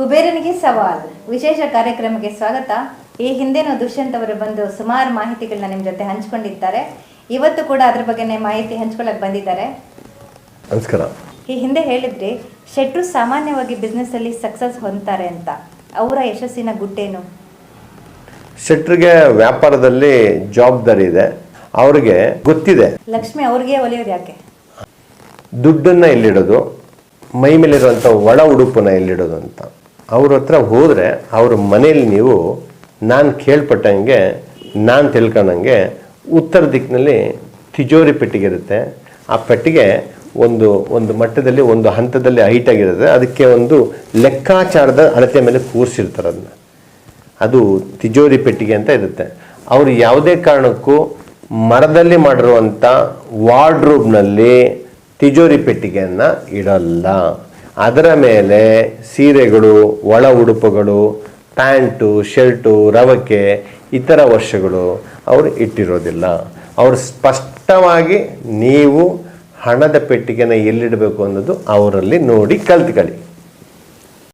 ಕುಬೇರನಿಗೆ ಸವಾಲ್. ವಿಶೇಷ ಕಾರ್ಯಕ್ರಮಕ್ಕೆ ಸ್ವಾಗತ. ಈ ಹಿಂದೆನೂ ದುಷ್ಯಂತ್ ಅವರು ಬಂದು ಸುಮಾರು ಮಾಹಿತಿಗಳನ್ನ ನಿಮ್ಮ ಜೊತೆ ಹಂಚ್ಕೊಂಡಿದ್ದಾರೆ ಇವತ್ತು ಕೂಡ ಅದ್ರ ಬಗ್ಗೆನೇ ಮಾಹಿತಿ ಹಂಚ್ಕೊಳಕ್ ಬಂದಿದ್ದಾರೆ. ನಮಸ್ಕಾರ. ಈ ಹಿಂದೆ ಹೇಳಿದ್ರಿ ಶೆಟ್ರು ಸಾಮಾನ್ಯವಾಗಿ ಅಲ್ಲಿ ಸಕ್ಸಸ್ ಹೊಂದ್ತಾರೆ ಅಂತ. ಅವರ ಯಶಸ್ಸಿನ ಗುಟ್ಟೇನು? ಶೆಟ್ರಿಗೆ ವ್ಯಾಪಾರದಲ್ಲಿ ಜವಾಬ್ದಾರಿ ಇದೆ. ಅವ್ರಿಗೆ ಗೊತ್ತಿದೆ. ಲಕ್ಷ್ಮಿ ಅವ್ರಿಗೆ ಒಲಿಯೋದು ಯಾಕೆ? ದುಡ್ಡನ್ನ ಎಲ್ಲಿಡೋದು? ಮೈ ಮೇಲಿರುವಂಥ ಒಳ ಉಡುಪನ್ನ ಎಲ್ಲಿಡೋದು ಅಂತ. ಅವ್ರ ಹತ್ರ ಹೋದರೆ ಅವ್ರ ಮನೇಲಿ ನೀವು ನಾನು ಕೇಳ್ಪಟ್ಟಂಗೆ, ನಾನು ತಿಳ್ಕೊಂಡಂಗೆ ಉತ್ತರ ದಿಕ್ಕಿನಲ್ಲಿ ತಿಜೋರಿ ಪೆಟ್ಟಿಗೆ ಇರುತ್ತೆ. ಆ ಪೆಟ್ಟಿಗೆ ಒಂದು ಒಂದು ಮಟ್ಟದಲ್ಲಿ, ಒಂದು ಹಂತದಲ್ಲಿ ಹೈಟ್ ಆಗಿರುತ್ತೆ. ಅದಕ್ಕೆ ಒಂದು ಲೆಕ್ಕಾಚಾರದ ಅಳತೆ ಮೇಲೆ ಕೂರಿಸಿರ್ತಾರೆ ಅದನ್ನ ಅದು ತಿಜೋರಿ ಪೆಟ್ಟಿಗೆ ಅಂತ ಇರುತ್ತೆ. ಅವರು ಯಾವುದೇ ಕಾರಣಕ್ಕೂ ಮರದಲ್ಲಿ ಮಾಡಿರುವಂಥ ವಾರ್ಡ್ರೂಬ್ನಲ್ಲಿ ತಿಜೋರಿ ಪೆಟ್ಟಿಗೆಯನ್ನು ಇಡಲ್ಲ. ಅದರ ಮೇಲೆ ಸೀರೆಗಳು, ಒಳ ಉಡುಪುಗಳು, ಪ್ಯಾಂಟು, ಶರ್ಟು, ರವಕೆ, ಇತರ ವರ್ಷಗಳು ಅವರು ಇಟ್ಟಿರೋದಿಲ್ಲ. ಅವರು ಸ್ಪಷ್ಟವಾಗಿ ನೀವು ಹಣದ ಪೆಟ್ಟಿಗೆನ ಎಲ್ಲಿಡಬೇಕು ಅನ್ನೋದು ಅವರಲ್ಲಿ ನೋಡಿ ಕಲ್ತ್ಕೊಳ್ಳಿ.